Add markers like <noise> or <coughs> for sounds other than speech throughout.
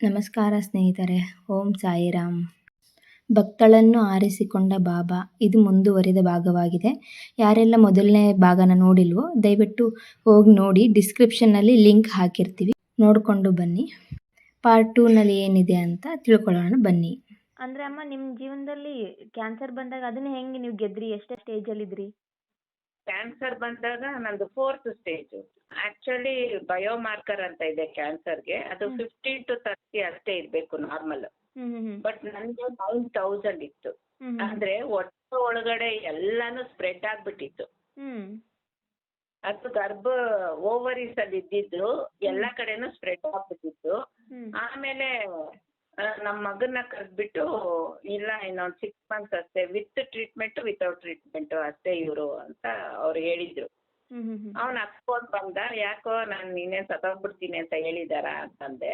ನಮಸ್ಕಾರ ಸ್ನೇಹಿತರೆ, ಓಂ ಸಾಯಿರಾಮ್. ಭಕ್ತಳನ್ನು ಆರಿಸಿಕೊಂಡ ಬಾಬಾ, ಇದು ಮುಂದುವರಿದ ಭಾಗವಾಗಿದೆ. ಯಾರೆಲ್ಲ ಮೊದಲನೇ ಭಾಗನ ನೋಡಿಲ್ವೋ, ದಯವಿಟ್ಟು ಹೋಗಿ ನೋಡಿ ಡಿಸ್ಕ್ರಿಪ್ಷನ್ನಲ್ಲಿ ಲಿಂಕ್ ಹಾಕಿರ್ತೀವಿ. ನೋಡಿಕೊಂಡು ಬನ್ನಿ. ಪಾರ್ಟ್ ಟೂನಲ್ಲಿ ಏನಿದೆ ಅಂತ ತಿಳ್ಕೊಳ್ಳೋಣ ಬನ್ನಿ. ಅಂದರೆ ಅಮ್ಮ ನಿಮ್ಮ ಜೀವನದಲ್ಲಿ ಕ್ಯಾನ್ಸರ್ ಬಂದಾಗ ಅದನ್ನ ಹೆಂಗೆ ನೀವು ಗೆದ್ರಿ? ಎಷ್ಟೇ ಸ್ಟೇಜಲ್ಲಿದ್ರಿ ಕ್ಯಾನ್ಸರ್ ಬಂದಾಗ ನಂದು ಫೋರ್ತ್ ಸ್ಟೇಜ್ ಆಕ್ಚುಲಿ ಬಯೋಮಾರ್ಕರ್ ಅಂತ ಇದೆ ಕ್ಯಾನ್ಸರ್ಗೆ ಅದು. ಫಿಫ್ಟೀನ್ ಟು ತರ್ಟಿ ಅಷ್ಟೇ ಇರಬೇಕು ನಾರ್ಮಲ್ ಬಟ್ ನನಗೆ ನೈನ್ ತೌಸಂಡ್ ಇತ್ತು. ಅಂದ್ರೆ ಹೊಟ್ಟೆ ಒಳಗಡೆ ಎಲ್ಲಾನು ಸ್ಪ್ರೆಡ್ ಆಗ್ಬಿಟ್ಟಿತ್ತು. ಅದು ಗರ್ಭ ಓವರೀಸ್ ಅಲ್ಲಿ ಇದ್ದಿದ್ದು ಎಲ್ಲ ಕಡೆನೂ ಸ್ಪ್ರೆಡ್ ಆಗ್ಬಿಟ್ಟಿತ್ತು. ಆಮೇಲೆ ನಮ್ಮ ಮಗನ್ನ ಕರೆದ್ಬಿಟ್ಟು ಇಲ್ಲ ಇನ್ನೊಂದು ಸಿಕ್ಸ್ ಮಂತ್ಸ್ ಅಷ್ಟೇ ವಿತ್ ಟ್ರೀಟ್ಮೆಂಟ್ ವಿತೌಟ್ ಟ್ರೀಟ್ಮೆಂಟ್ ಅಷ್ಟೇ ಇವರು ಅಂತ ಅವ್ರು ಹೇಳಿದ್ರು. ಅವ್ನ್ ಹತ್ಕೊಂಡ್ ಬಂದ ಯಾಕೋ ನಾನು ನೀನೇ ಸತ್ತೋಗ್ಬಿಡ್ತೀನಿ ಅಂತ ಹೇಳಿದಾರ ಅಂತಂದೆ.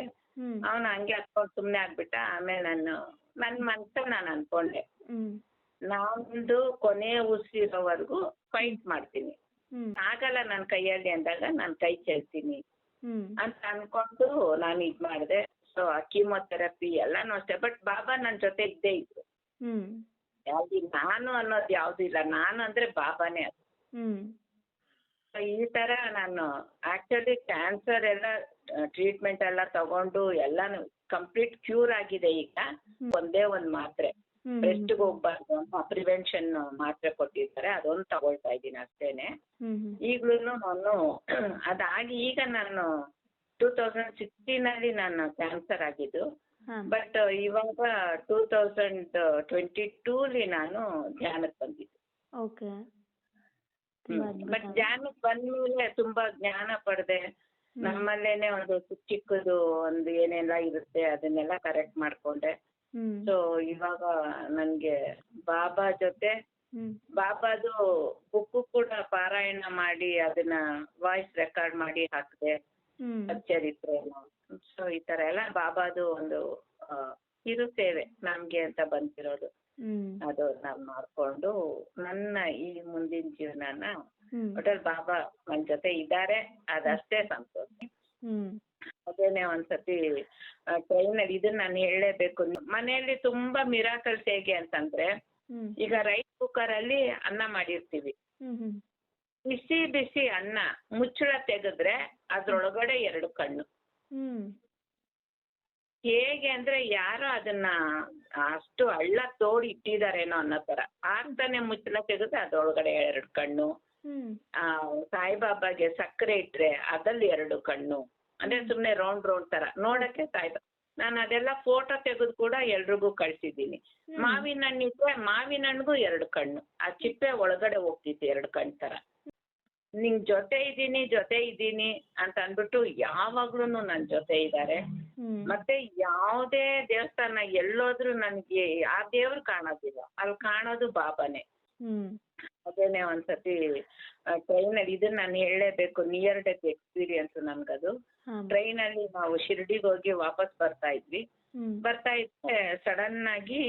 ಅವನು ಹಂಗೆ ಹತ್ಕೊಂಡು ಸುಮ್ನೆ ಆಗ್ಬಿಟ್ಟ ಆಮೇಲೆ ನಾನು ನನ್ನ ಮನ್ಸಲ್ಲಿ ನಾನು ಅನ್ಕೊಂಡೆ. ನಾನೊಂದು ನಂದು ಕೊನೆ ಉಸಿರೋವರೆಗೂ ಫೈಟ್ ಮಾಡ್ತೀನಿ. ಆಗಲ್ಲ ನನ್ನ ಕೈಯಲ್ಲಿ ಅಂದಾಗ ನಾನು ಕೈ ಚೆಲ್ತೀನಿ. ಅಂತ ಅನ್ಕೊಂಡು ನಾನು ಇದ್ ಮಾಡಿದೆ. ಸೊ ಕೀಮೋಥೆರಪಿ ಎಲ್ಲಾನು ಅಷ್ಟೇ. ಬಟ್ ಬಾಬಾ ನನ್ನ ಜೊತೆ ಇದ್ದೇ ಇದ್ರು. ಯಾವ್ದು ನಾನು ಅನ್ನೋದು ಯಾವ್ದು ಇಲ್ಲ. ನಾನು ಅಂದ್ರೆ ಬಾಬಾನೇ ಅದು. ಈ ತರ ನಾನು ಆಕ್ಚುಲಿ ಕ್ಯಾನ್ಸರ್ ಎಲ್ಲ ಟ್ರೀಟ್ಮೆಂಟ್ ಎಲ್ಲ ತಗೊಂಡು ಎಲ್ಲಾನು ಕಂಪ್ಲೀಟ್ ಕ್ಯೂರ್ ಆಗಿದೆ ಈಗ. ಒಂದೇ ಒಂದ್ ಮಾತ್ರೆ. ಬೆಸ್ಟ್ ಹೋಗ್ಬಾರ್ದು ಅಂತ ಪ್ರಿವೆನ್ಷನ್ ಮಾತ್ರೆ ಕೊಟ್ಟಿದ್ದಾರೆ ಅದೊಂದು ತಗೊಳ್ತಾ ಇದ್ದೀನಿ ಅಷ್ಟೇನೆ. ಈಗ್ಲೂ ನಾನು ಅದಾಗಿ ಈಗ ನಾನು ಟೂ ತೌಸಂಡ್ ಸಿಕ್ಸ್ಟೀನಲ್ಲಿ ನಾನು ಕ್ಯಾನ್ಸರ್ ಆಗಿದ್ದು. ಬಟ್ ಇವಾಗ ಟೂ ತೌಸಂಡ್ ಟ್ವೆಂಟಿ ಟೂಲಿ ನಾನು ಧ್ಯಾನಕ್ಕೆ ಬಂದಿದ್ದು. ಓಕೆ ಬಟ್ ಧ್ಯಾನಕ್ಕೆ ಬಂದ್ಮೇಲೆ ತುಂಬಾ ಜ್ಞಾನ ಪಡೆದೆ. ನಮ್ಮಲ್ಲೇನೆ ಒಂದು ಚಿಕ್ಕ ಚಿಕ್ಕದು ಒಂದು ಏನೆಲ್ಲ ಇರುತ್ತೆ ಅದನ್ನೆಲ್ಲ ಕರೆಕ್ಟ್ ಮಾಡ್ಕೊಂಡೆ. ಸೊ ಇವಾಗ ನನಗೆ ಬಾಬಾ ಜೊತೆ ಬಾಬಾದು ಬುಕ್ಕು ಕೂಡ ಪಾರಾಯಣ ಮಾಡಿ ಅದನ್ನ ವಾಯ್ಸ್ ರೆಕಾರ್ಡ್ ಮಾಡಿ ಹಾಕಿದೆ. ಹ್ಞೂ ಚರಿತ್ರೆ ಸೊ ಈ ತರ ಎಲ್ಲ ಬಾಬಾದು ಒಂದು ಕಿರು ಸೇವೆ ನಮ್ಗೆ ಅಂತ ಬಂದಿರೋದು. ಅದು ನಾನು ಮಾಡ್ಕೊಂಡು ನನ್ನ ಈ ಮುಂದಿನ ಜೀವನನ ಒಟ್ಟಲ್ಲಿ ಬಾಬಾ ನನ್ ಜೊತೆ ಇದ್ದಾರೆ ಅದಷ್ಟೇ ಸಂತೋಷ. ಅದೇನೆ ಒಂದ್ಸತಿ ಟ್ರೈನಲ್ಲಿ ಇದನ್ನ ನಾನು ಹೇಳಲೇಬೇಕು. ಮನೆಯಲ್ಲಿ ತುಂಬಾ ಮಿರಾಕಲ್ಸ್ ಹೇಗೆ ಅಂತಂದ್ರೆ ಈಗ ರೈಸ್ ಕುಕ್ಕರ್ ಅಲ್ಲಿ ಅನ್ನ ಮಾಡಿರ್ತೀವಿ. ಬಿಸಿ ಬಿಸಿ ಅನ್ನ ಮುಚ್ಚಳ ತೆಗೆದ್ರೆ ಅದ್ರೊಳಗಡೆ ಎರಡು ಕಣ್ಣು. ಹೇಗೆ ಅಂದ್ರೆ ಯಾರು ಅದನ್ನ ಅಷ್ಟು ಹಳ್ಳ ತೋಡಿ ಇಟ್ಟಿದಾರೇನೋ ಅನ್ನೋ ತರ. ಆಗ್ತಾನೆ ಮುಚ್ಚಳ ತೆಗೆದ್ರೆ ಅದ್ರೊಳಗಡೆ ಎರಡು ಕಣ್ಣು. ಆ ಸಾಯಿಬಾಬಾಗೆ ಸಕ್ಕರೆ ಇಟ್ರೆ ಅದಲ್ಲಿ ಎರಡು ಕಣ್ಣು. ಅಂದ್ರೆ ಸುಮ್ನೆ ರೌಂಡ್ ರೌಂಡ್ ತರ. ನೋಡಕ್ಕೆ ಸಾಯಿಬಾ ನಾನು ಅದೆಲ್ಲ ಫೋಟೋ ತೆಗೆದು ಕೂಡ ಎಲ್ರಿಗೂ ಕಳ್ಸಿದ್ದೀನಿ. ಮಾವಿನ ಹಣ್ಣಿದ್ರೆ ಮಾವಿನ ಹಣ್ಣಿಗೂ ಎರಡು ಕಣ್ಣು. ಆ ಚಿಪ್ಪೆ ಒಳಗಡೆ ಹೋಗ್ತಿತ್ತು ಎರಡು ಕಣ್ ತರ. ನಿಂಗ್ ಜೊತೆ ಇದ್ದೀನಿ ಜೊತೆ ಇದ್ದೀನಿ ಅಂತ ಅಂದ್ಬಿಟ್ಟು ಯಾವಾಗ್ಲೂ ನನ್ ಜೊತೆ ಇದ್ದಾರೆ ಮತ್ತೆ ಯಾವುದೇ ದೇವಸ್ಥಾನ ಎಲ್ಲೋದ್ರೂ ನನಗೆ ಆ ದೇವ್ರು ಕಾಣೋದಿಲ್ಲ. ಅಲ್ಲಿ ಕಾಣೋದು ಬಾಬಾನೇ. ಅದೇನೆ ಒಂದ್ಸತಿ ಟ್ರೈನಲ್ಲಿ ಇದನ್ನ ನಾನು ಹೇಳಲೇಬೇಕು ನಿಯರ್ ಡೆತ್ ಎಕ್ಸ್ಪೀರಿಯನ್ಸ್ ನನ್ಗದು. ಟ್ರೈನ್ ಅಲ್ಲಿ ನಾವು ಶಿರ್ಡಿಗೆ ಹೋಗಿ ವಾಪಸ್ ಬರ್ತಾ ಇದ್ವಿ. ಬರ್ತಾ ಇದ್ರೆ ಸಡನ್ ಆಗಿ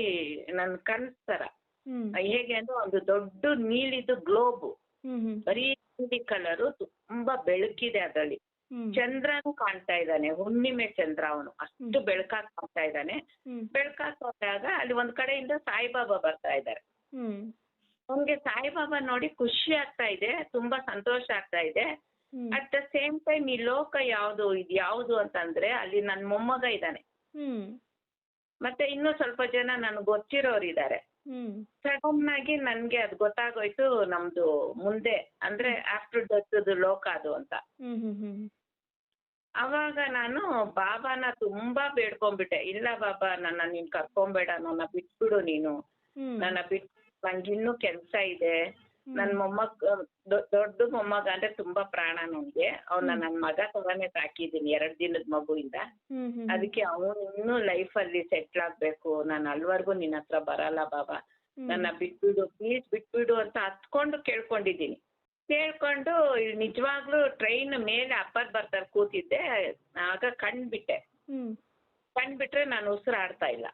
ನನ್ ಕನ್ಸ್ ತರ ಹ್ಞೂ ಹೇಗೆ ಅಂದ್ರೆ ಒಂದು ದೊಡ್ಡ ನೀಲಿದು ಗ್ಲೋಬ್ ಬರೀ ನೀಲಿ ಕಲರು ತುಂಬಾ ಬೆಳಕಿದೆ ಅದರಲ್ಲಿ. ಚಂದ್ರನು ಕಾಣ್ತಾ ಇದ್ದಾನೆ ಹುಣ್ಣಿಮೆ ಚಂದ್ರ ಅವನು. ಅಷ್ಟು ಬೆಳಕಾಗಿ ಕಾಣ್ತಾ ಇದ್ದಾನೆ. ಬೆಳಕಾಗಿ ಹೋದಾಗ ಅಲ್ಲಿ ಒಂದ್ ಕಡೆಯಿಂದ ಸಾಯಿಬಾಬಾ ಬರ್ತಾ ಇದ್ದಾರೆ. ಅವನ್ಗೆ ಸಾಯಿಬಾಬಾ ನೋಡಿ ಖುಷಿ ಆಗ್ತಾ ಇದೆ ತುಂಬಾ ಸಂತೋಷ ಆಗ್ತಾ ಇದೆ. ಅಟ್ ದ ಸೇಮ್ ಟೈಮ್ ಈ ಲೋಕ ಯಾವುದು ಇದು ಯಾವ್ದು ಅಂತಂದ್ರೆ ಅಲ್ಲಿ ನನ್ನ ಮೊಮ್ಮಗ ಇದ್ದಾನೆ. ಮತ್ತೆ ಇನ್ನೂ ಸ್ವಲ್ಪ ಜನ ನನ್ಗೆ ಗೊತ್ತಿರೋರು ಇದ್ದಾರೆ ಸಡನ್ ಆಗಿ ನನ್ಗೆ ಅದು ಗೊತ್ತಾಗೋಯ್ತು ನಮ್ದು ಮುಂದೆ ಅಂದ್ರೆ ಆಫ್ಟರ್ ಡೆತ್ ಲೋಕ ಅದು ಅಂತ. ಅವಾಗ ನಾನು ಬಾಬಾನ ತುಂಬಾ ಬೇಡ್ಕೊಂಡ್ಬಿಟ್ಟೆ. ಇಲ್ಲ ಬಾಬಾ ನನ್ನ ನೀನ್ ಕರ್ಕೊಂಬೇಡ ನನ್ನ ಬಿಟ್ಬಿಡು ನೀನು. ನನ್ನ ಬಿಟ್ಟು ನಂಗಿನ್ನೂ ಕೆಲ್ಸ ಇದೆ. ನನ್ನ ಮೊಮ್ಮಗ ದೊಡ್ಡ ಮೊಮ್ಮಗ ಅಂದ್ರೆ ತುಂಬಾ ಪ್ರಾಣ ನನ್ಗೆ ಅವ್ನ ನನ್ ಮಗ ತರಾನೇ ಸಾಕಿದೀನಿ ಎರಡ್ ದಿನದ ಮಗುವಿಂದ. ಅದಕ್ಕೆ ಅವನು ಇನ್ನೂ ಲೈಫ್ ಅಲ್ಲಿ ಸೆಟ್ಲ್ ಆಗ್ಬೇಕು. ನಾನು ಅಲ್ವರ್ಗೂ ನಿನ್ನ ಹತ್ರ ಬರಲ್ಲ ಬಾಬಾ. ನನ್ನ ಬಿಟ್ಬಿಡು ಪ್ಲೀಸ್ ಬಿಟ್ಬಿಡು ಅಂತ ಹತ್ಕೊಂಡು ಕೇಳ್ಕೊಂಡಿದ್ದೀನಿ. ಕೇಳ್ಕೊಂಡು ನಿಜವಾಗ್ಲೂ ಟ್ರೈನ್ ಮೇಲೆ ಅಪ್ಪರ್ ಬರ್ತಾರೆ ಕೂತಿದ್ದೆ. ಆಗ ಕಣ್ ಬಿಟ್ಟೆ ಹ್ಞೂ ಕಣ್ ಬಿಟ್ರೆ ನಾನು ಉಸಿರಾಡ್ತಾ ಇಲ್ಲ.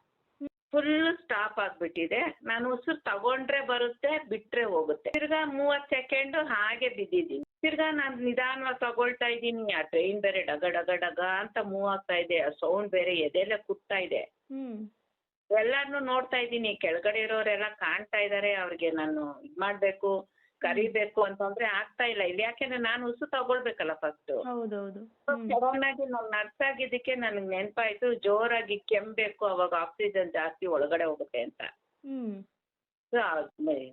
ಫುಲ್ ಸ್ಟಾಪ್ ಆಗ್ಬಿಟ್ಟಿದೆ. ನಾನು ಉಸಿರು ತಗೊಂಡ್ರೆ ಬರುತ್ತೆ ಬಿಟ್ರೆ ಹೋಗುತ್ತೆ. ತಿರ್ಗಾ ಮೂವತ್ ಸೆಕೆಂಡ್ ಹಾಗೆ ಬಿದ್ದಿದ್ದೀನಿ. ತಿರ್ಗಾ ನಾನು ನಿಧಾನವಾಗಿ ತಗೊಳ್ತಾ ಇದ್ದೀನಿ. ಆ ಟ್ರೈನ್ ಬೇರೆ ಡಗ ಡಗ ಡಗ ಅಂತ ಮೂವ್ ಆಗ್ತಾ ಇದೆ. ಆ ಸೌಂಡ್ ಬೇರೆ ಎದೆಲ್ಲ ಕುಟ್ತಾ ಇದೆ. ಹ್ಮ್. ಎಲ್ಲಾರ್ನು ನೋಡ್ತಾ ಇದ್ದೀನಿ. ಕೆಳಗಡೆ ಇರೋರೆಲ್ಲ ಕಾಣ್ತಾ ಇದಾರೆ. ಅವ್ರಿಗೆ ನಾನು ಇದ್ ಮಾಡ್ಬೇಕು. ಕರಿಬೇಕು ಅಂತಂದ್ರೆ ಆಗ್ತಾ ಇಲ್ಲ. ಇಲ್ಲಿ ಯಾಕೆಂದ್ರೆ ನಾನು ಉಸು ತಗೊಳ್ಬೇಕಲ್ಲ ಫಸ್ಟ್ ಹೌದೌದು. ಆಗಿ ನಾನು ನರ್ಸ್ ಆಗಿದ್ದಕ್ಕೆ ನನಗೆ ನೆನಪಾಯ್ತು ಜೋರಾಗಿ ಕೆಮ್ಮಬೇಕು ಅವಾಗ ಆಕ್ಸಿಜನ್ ಜಾಸ್ತಿ ಒಳಗಡೆ ಹೋಗುತ್ತೆ ಅಂತ.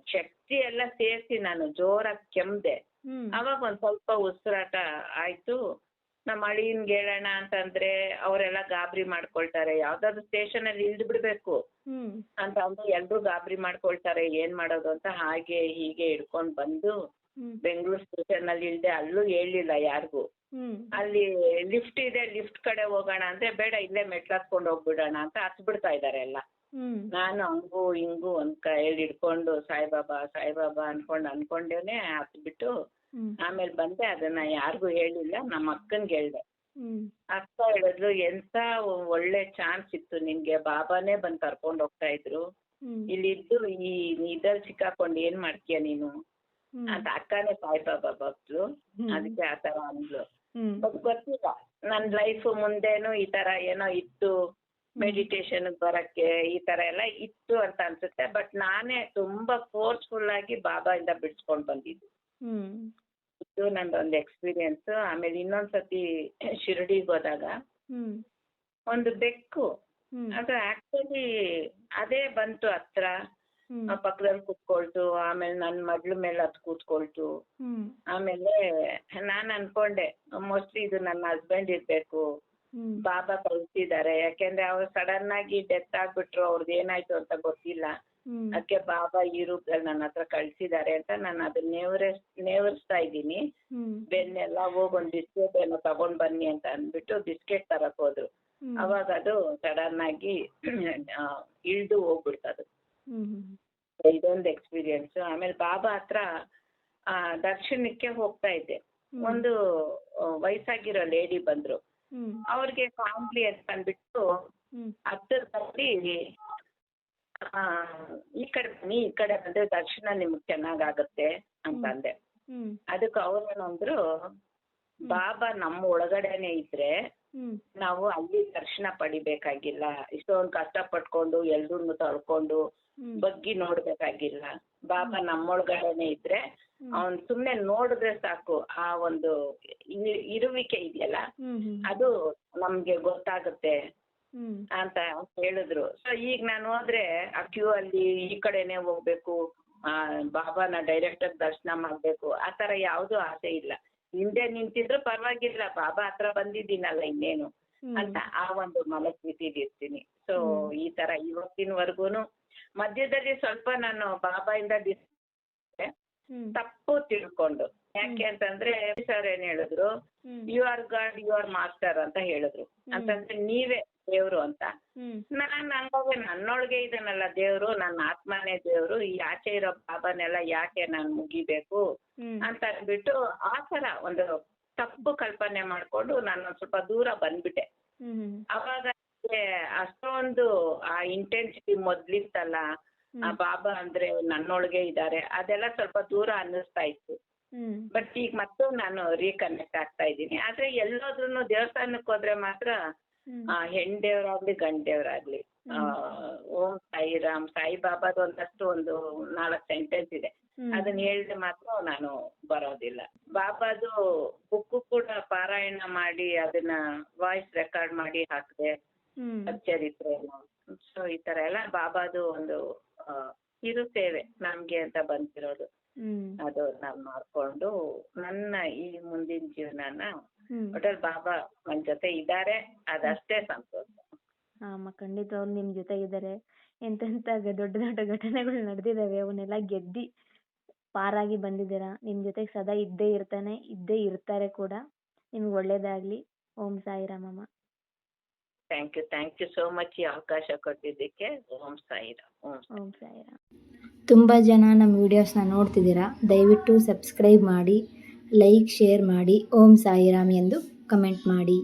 ಶಕ್ತಿ ಎಲ್ಲ ಸೇರಿಸಿ ನಾನು ಜೋರಾಗಿ ಕೆಮ್ದೆ. ಅವಾಗ ಒಂದ್ ಸ್ವಲ್ಪ ಉಸಿರಾಟ ಆಯ್ತು. ನಮ್ಮ ಅಳಿಯನ್ಗೆ ಹೇಳೋಣ ಅಂತಂದ್ರೆ ಅವರೆಲ್ಲ ಗಾಬರಿ ಮಾಡ್ಕೊಳ್ತಾರೆ. ಯಾವ್ದಾದ್ರು ಸ್ಟೇಷನ್ ಅಲ್ಲಿ ಇಳ್ದು ಬಿಡ್ಬೇಕು. ಅಂತ ಅಂದ್ರೆ ಎಲ್ರು ಗಾಬರಿ ಮಾಡ್ಕೊಳ್ತಾರೆ. ಏನ್ ಮಾಡೋದು ಅಂತ ಹಾಗೆ ಹೀಗೆ ಇಡ್ಕೊಂಡ್ ಬಂದು ಬೆಂಗಳೂರು ಸ್ಟೇಷನ್ ಅಲ್ಲಿ ಇಳ್ದೆ ಅಲ್ಲೂ ಹೇಳಿಲ್ಲ ಯಾರಿಗೂ. ಅಲ್ಲಿ ಲಿಫ್ಟ್ ಇದೆ ಲಿಫ್ಟ್ ಕಡೆ ಹೋಗೋಣ ಅಂದ್ರೆ ಬೇಡ ಇಲ್ಲೇ ಮೆಟ್ಲ್ ಹತ್ಕೊಂಡು ಹೋಗ್ಬಿಡೋಣ ಅಂತ ಹತ್ಬಿಡ್ತಾ ಇದಾರೆ ಎಲ್ಲ. ನಾನು ಹಂಗು ಹಿಂಗು ಒಂದ್ ಕೈಯಲ್ಲಿ ಹಿಡ್ಕೊಂಡು ಸಾಯಿಬಾಬಾ ಸಾಯಿಬಾಬಾ ಅನ್ಕೊಂಡ್ ಅನ್ಕೊಂಡೇನೆ ಹತ್ಬಿಟ್ಟು ಆಮೇಲೆ ಬಂದೆ ಅದನ್ನ ಯಾರಿಗೂ ಹೇಳಿಲ್ಲ ನಮ್ಮ ಅಕ್ಕನ್ಗೆ ಹೇಳ್ದೆ. ಅಕ್ಕ ಹೇಳಿದ್ಲು ಎಂತ ಒಳ್ಳೆ ಚಾನ್ಸ್ ಇತ್ತು ನಿನ್ಗೆ ಬಾಬಾನೇ ಬಂದು ಕರ್ಕೊಂಡ್ ಹೋಗ್ತಾ ಇದ್ರು. ಇಲ್ಲಿದ್ದು ಈ ಇದ್ರಲ್ಲಿ ಸಿಕ್ಕಾಕೊಂಡು ಏನ್ ಮಾಡ್ತೀಯ ನೀನು? ಅಂತ ಅಕ್ಕನೇ ಸಾಯಿಬಾಬಾ ಭಕ್ತರು ಅದಕ್ಕೆ ಅದಕ್ಕೆ ಆತರ ಅಂದ್ಲು. ಗೊತ್ತಿಲ್ಲ ನನ್ ಲೈಫ್ ಮುಂದೇನು ಈ ತರ ಏನೋ ಇತ್ತು. ಮೆಡಿಟೇಷನ್ ಬರಕ್ಕೆ ಈ ತರ ಎಲ್ಲ ಇತ್ತು ಅಂತ ಅನ್ಸುತ್ತೆ. ಬಟ್ ನಾನೇ ತುಂಬಾ ಫೋರ್ಸ್ಫುಲ್ ಆಗಿ ಬಾಬಾ ಇಂದ ಬಿಡ್ಸ್ಕೊಂಡ್ ಬಂದಿದ್ದು. ಒಂದು ನಂದೊಂದು ಎಕ್ಸ್ಪೀರಿಯನ್ಸ್ ಆಮೇಲೆ ಇನ್ನೊಂದ್ಸತಿ <coughs> ಶಿರಡಿಗೆ ಹೋದಾಗ ಹ್ಮ್. ಒಂದು ಬೆಕ್ಕು. ಹ್ಮ್. ಅದು ಆಕ್ಚುಲಿ ಅದೇ ಬಂತು ಹತ್ರ. ಹ್ಮ್. ಆ ಪಕ್ಕದಲ್ಲಿ ಕುತ್ಕೊಳ್ತು ಆಮೇಲೆ ನನ್ನ ಮಡ್ಲ ಮೇಲೆ ಅದು ಕೂತ್ಕೊಳ್ತು. ಹ್ಮ್. ಆಮೇಲೆ ನಾನ್ ಅನ್ಕೊಂಡೆ ಮೋಸ್ಟ್ಲಿ ಇದು ನನ್ನ ಹಸ್ಬೆಂಡ್ ಇರ್ಬೇಕು. ಹ್ಮ್. ಬಾಬಾ ಕಳಿಸಿದ್ದಾರೆ ಯಾಕೆಂದ್ರೆ ಅವ್ರು ಸಡನ್ ಆಗಿ ಡೆತ್ ಆಗ್ಬಿಟ್ರು ಅವ್ರದ್ದು ಏನಾಯ್ತು ಅಂತ ಗೊತ್ತಿಲ್ಲ. ಹ್ಮ್. ಅದಕ್ಕೆ ಬಾಬಾ ಈ ರೂಪದಲ್ಲಿ ನನ್ನ ಹತ್ರ ಕಳ್ಸಿದ್ದಾರೆ ಅಂತ ನಾನು ಅದನ್ನ ನೇವರಿಸ್ ನೇವರಿಸ್ತಾ ಇದ್ದೀನಿ. ಹ್ಮ್. ಬೆನ್ನೆಲ್ಲ ಹೋಗ್ ಒಂದ್ ಬಿಸ್ಕೆಟ್ ಏನೋ ತಗೊಂಡ್ ಬನ್ನಿ ಅಂತ ಅಂದ್ಬಿಟ್ಟು ಬಿಸ್ಕೆಟ್ ತರಕ್ ಹೋದ್ರು. ಹ್ಮ್. ಅವಾಗ ಅದು ಸಡನ್ ಆಗಿ ಇಳ್ದು ಹೋಗ್ಬಿಡ್ತದು ಹ್ಮ್ ಹ್ಮ್ ಇದೊಂದು ಎಕ್ಸ್ಪೀರಿಯನ್ಸ್ ಆಮೇಲೆ ಬಾಬಾ ಹತ್ರ ಆ ದರ್ಶನಕ್ಕೆ ಹೋಗ್ತಾ ಇದ್ದೆ. ಹ್ಮ್. ಒಂದು ಆ, ವಯಸ್ಸಾಗಿರೋ ಲೇಡಿ ಬಂದ್ರು. ಹ್ಮ್. ಅವ್ರಿಗೆ ಫ್ಯಾಮಿಲಿ ಅಂತ ಅಂದ್ಬಿಟ್ಟು ಹ್ಮ್. ಹತ್ತಿರದಲ್ಲಿ ಈ ಕಡೆ ಬನ್ನಿ ಈ ಕಡೆ ಬಂದ್ರೆ ದರ್ಶನ ನಿಮ್ಗೆ ಚೆನ್ನಾಗಾಗತ್ತೆ ಅಂತ ಅಂದೆ. ಅದಕ್ಕೆ ಅದಕ್ಕೆ ಅವ್ರೇನಂದ್ರು ಬಾಬಾ ನಮ್ಮ ಒಳಗಡೆನೆ ಇದ್ರೆ ನಾವು ಅಲ್ಲಿ ದರ್ಶನ ಪಡಿಬೇಕಾಗಿಲ್ಲ. ಇಷ್ಟೊಂದು ಕಷ್ಟ ಪಟ್ಕೊಂಡು ಎಲ್ರು ತಳ್ಕೊಂಡು ಬಗ್ಗಿ ನೋಡ್ಬೇಕಾಗಿಲ್ಲ. ಬಾಬಾ ನಮ್ಮೊಳಗಡೆನೆ ಇದ್ರೆ. ಅವನ್ ಸುಮ್ನೆ ನೋಡಿದ್ರೆ ಸಾಕು. ಆ ಒಂದು ಇರುವಿಕೆ ಇದೆಯಲ್ಲ? ಅದು ನಮ್ಗೆ ಗೊತ್ತಾಗುತ್ತೆ. ಅಂತ ಹೇಳಿದ್ರು. ಸೊ ಈಗ ನಾನು ಹೋದ್ರೆ ಆ ಕ್ಯೂ ಅಲ್ಲಿ ಈ ಕಡೆನೆ ಹೋಗ್ಬೇಕು ಆ ಬಾಬಾನ ಡೈರೆಕ್ಟ್ ಆಗಿ ದರ್ಶನ ಮಾಡ್ಬೇಕು ಆ ತರ ಯಾವ್ದೂ ಆಸೆ ಇಲ್ಲ. ಹಿಂದೆ ನಿಂತಿದ್ರು ಪರವಾಗಿಲ್ಲ ಬಾಬಾ ಹತ್ರ ಬಂದಿದ್ದೀನಲ್ಲ ಇನ್ನೇನು ಅಂತ ಆ ಒಂದು ಮನಸ್ಥಿತಿಲಿ ಇರ್ತೀನಿ ಸೊ ಈ ತರ ಇವತ್ತಿನವರೆಗೂನು ಮಧ್ಯದಲ್ಲಿ ಸ್ವಲ್ಪ ನಾನು ಬಾಬಾಯಿಂದ ಡಿಸ್ ತಪ್ಪು ತಿಳ್ಕೊಂಡು. ಯಾಕೆ ಅಂತಂದ್ರೆ ಸರ್ ಏನ್ ಹೇಳಿದ್ರು you are God you are master ಅಂತ ಹೇಳಿದ್ರು. ಅಂತಂದ್ರೆ ನೀವೇ ದೇವ್ರು ಅಂತ. ನಾನ್ ಹಂಗಾಗಿ ನನ್ನೊಳಗೆ ಇದನ್ನಲ್ಲ ದೇವ್ರು ನನ್ನ ಆತ್ಮನೇ ದೇವ್ರು ಈ ಆಚೆ ಇರೋ ಬಾಬಾನೆಲ್ಲ ಯಾಕೆ ನಾನ್ ಮುಗಿಬೇಕು? ಅಂತ ಅಂದ್ಬಿಟ್ಟು ಆ ತರ ಒಂದು ತಪ್ಪು ಕಲ್ಪನೆ ಮಾಡ್ಕೊಂಡು ನಾನು ಸ್ವಲ್ಪ ದೂರ ಬಂದ್ಬಿಟ್ಟೆ. ಅವಾಗ ಅಷ್ಟೊಂದು ಆ ಇಂಟೆನ್ಸಿಟಿ ಮೊದ್ಲಿತ್ತಲ್ಲ ಆ ಬಾಬಾ ಅಂದ್ರೆ ನನ್ನೊಳಗೆ ಇದ್ದಾರೆ ಅದೆಲ್ಲ ಸ್ವಲ್ಪ ದೂರ ಅನ್ನಿಸ್ತಾ ಇತ್ತು. ಬಟ್ ಈಗ ಮತ್ತೆ ನಾನು ರೀಕನೆಕ್ಟ್ ಆಗ್ತಾ ಇದ್ದೀನಿ. ಆದ್ರೆ ಎಲ್ಲೋದ್ರೂ ದೇವಸ್ಥಾನಕ್ಕೆ ಹೋದ್ರೆ ಮಾತ್ರ ಹೆಣ್ ದೇವ್ರಾಗ್ಲಿ ಗಂಡ್ ದೇವ್ರಾಗ್ಲಿ ಆ, ಓಂ ಸಾಯಿರಾಮ್ ಸಾಯಿ ಬಾಬಾದ ಒಂದಷ್ಟು ಒಂದು ನಾಲ್ಕು ಸೆಂಟೆನ್ಸ್ ಇದೆ. ಅದನ್ನ ಹೇಳಿದ್ರೆ ಮಾತ್ರ ನಾನು ಬರೋದಿಲ್ಲ. ಬಾಬಾದು ಬುಕ್ಕು ಕೂಡ ಪಾರಾಯಣ ಮಾಡಿ ಅದನ್ನ ವಾಯ್ಸ್ ರೆಕಾರ್ಡ್ ಮಾಡಿ ಹಾಕಿದೆ ಚರಿತ್ರೆ ಎಲ್ಲ ಸೊ ಈ ತರ ಎಲ್ಲ ಬಾಬಾದು ಒಂದು ಆ, ಕಿರು ಸೇವೆ ನಮ್ಗೆ ಅಂತ ಬಂದಿರೋದು. ಅದು ಮಾಡ್ಕೊಂಡು ನನ್ನ ಈ ಮುಂದಿನ ಜೀವನನ ಒಟ್ಟಲ್ಲಿ ಬಾಬಾ ನನ್ ಜೊತೆ ಇದ್ದಾರೆ ಅದಷ್ಟೇ ಸಂತೋಷ. ಅಮ್ಮ ಅವ್ರು ನಿಮ್ ಜೊತೆಗಿದ್ದಾರೆ ಎಂತೆಂತ ಗ- ದೊಡ್ಡ ದೊಡ್ಡ ಘಟನೆಗಳು ನಡೆದಿದಾವೆ ಅವನ್ನೆಲ್ಲ ಗೆದ್ದಿ ಪಾರಾಗಿ ಬಂದಿದ್ದೀರಾ. ನಿಮ್ ಜೊತೆಗೆ ಸದಾ ಇದ್ದೇ ಇರ್ತಾನೆ ಇದ್ದೇ ಇರ್ತಾರೆ ಕೂಡ. ನಿಮ್ಗೆ ಒಳ್ಳೇದಾಗ್ಲಿ. ಓಂ ಸಾಯಿರಾಮಮ್ಮ. Thank you thank you so much ಈ ಅವಕಾಶ ಕೊಟ್ಟಿದ್ದಕ್ಕೆ. ಓಂ ಸಾಯಿರಾಮ್, ಓಂ ಓಂ ಸಾಯಿರಾಮ್. ತುಂಬ ಜನ ನಮ್ಮ ವಿಡಿಯೋಸ್ನ ನೋಡ್ತಿದ್ದೀರಾ? ದಯವಿಟ್ಟು ಸಬ್ಸ್ಕ್ರೈಬ್ ಮಾಡಿ ಲೈಕ್ ಶೇರ್ ಮಾಡಿ, ಓಂ ಸಾಯಿರಾಮ್ ಎಂದು ಕಮೆಂಟ್ ಮಾಡಿ.